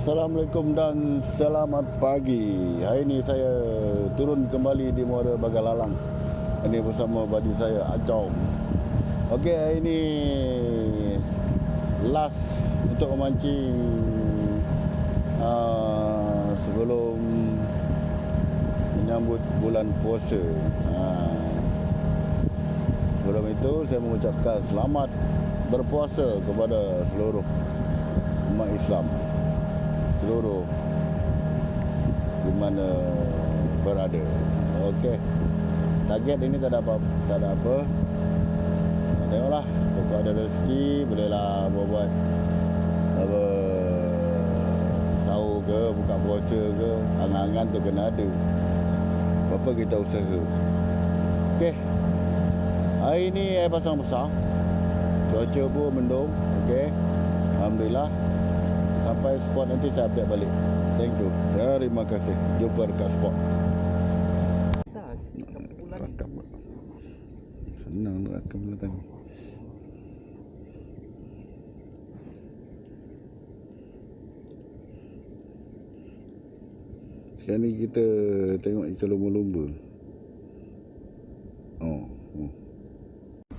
Assalamualaikum dan selamat pagi. Hari ini saya turun kembali di Muara Bagalalang. Ini bersama baju saya Acong. Okey, hari ini last untuk memancing uh, sebelum menyambut bulan puasa. Uh, sebelum itu saya mengucapkan selamat berpuasa kepada seluruh umat Islam seluruh di mana berada. Okey. Target ini tak ada apa tak ada apa. Tengoklah, pokok ada rezeki bolehlah buat-buat apa sahur ke, buka puasa ke, angan-angan tu kena ada. Apa kita usaha. Okey. Hari ini air pasang besar. Cuaca pun mendung. Okey. Alhamdulillah sampai spot nanti saya update balik. Thank you. Terima kasih. Jumpa dekat spot. Rakam. Senang nak rakam belakang. Sekarang ni kita tengok ikan lumba-lumba. Oh, oh.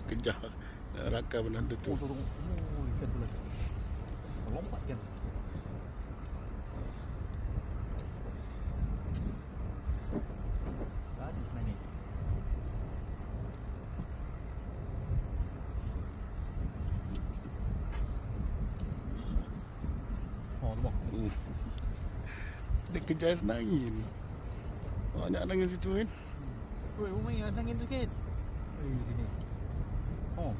Kejar. Rakam benda tu. Oh. Oh, ikan tu lagi. Lompat kan. Tadi sebenarnya. Tu bang. Hmm. Dia kejar nangin. Banyak nangin situ kan. Oi, rumah yang angin tu sikit. Eh, sini. Oh.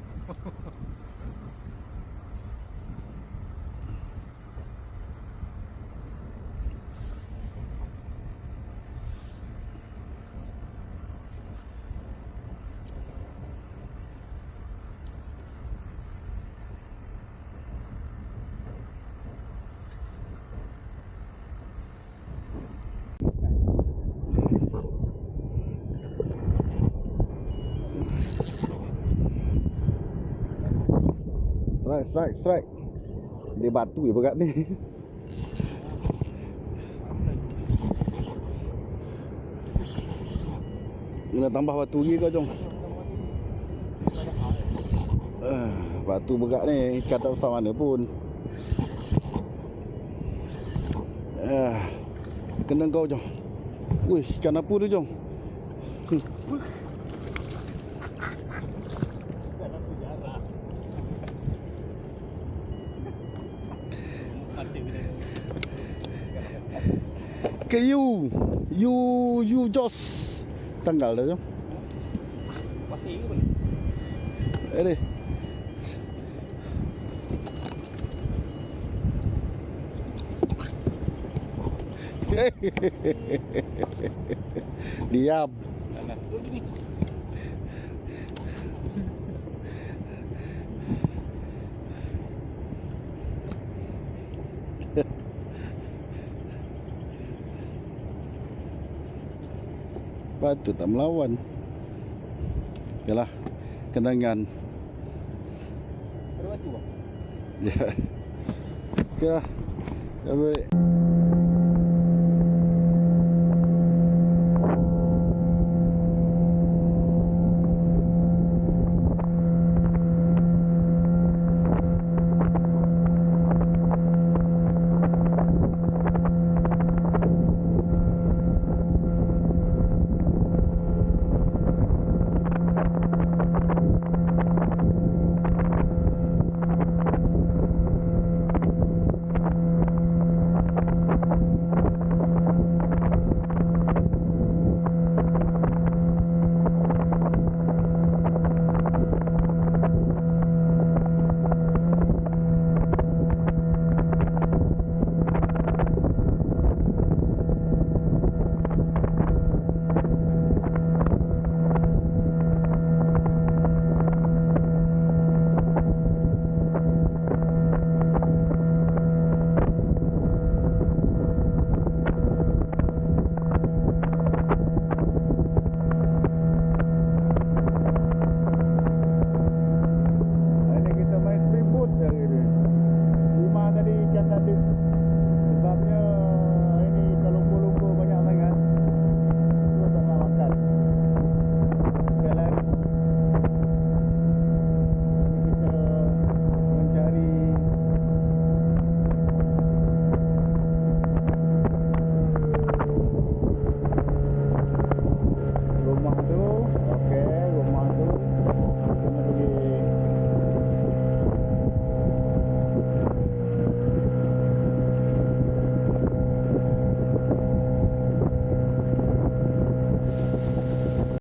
Strike, strike, strike. Dia batu je berat ni. Kena tambah batu lagi kau jom. Uh, batu berat ni ikan tak besar mana pun. Uh, kena kau jom. Wih, ikan apa tu jom? Ke you. You you just tanggal dah jom. Pasir ke boleh? Eh deh. Diam. Patut tak melawan. Yalah. Kenangan. Ada batu bang. Ya. Ya. Ya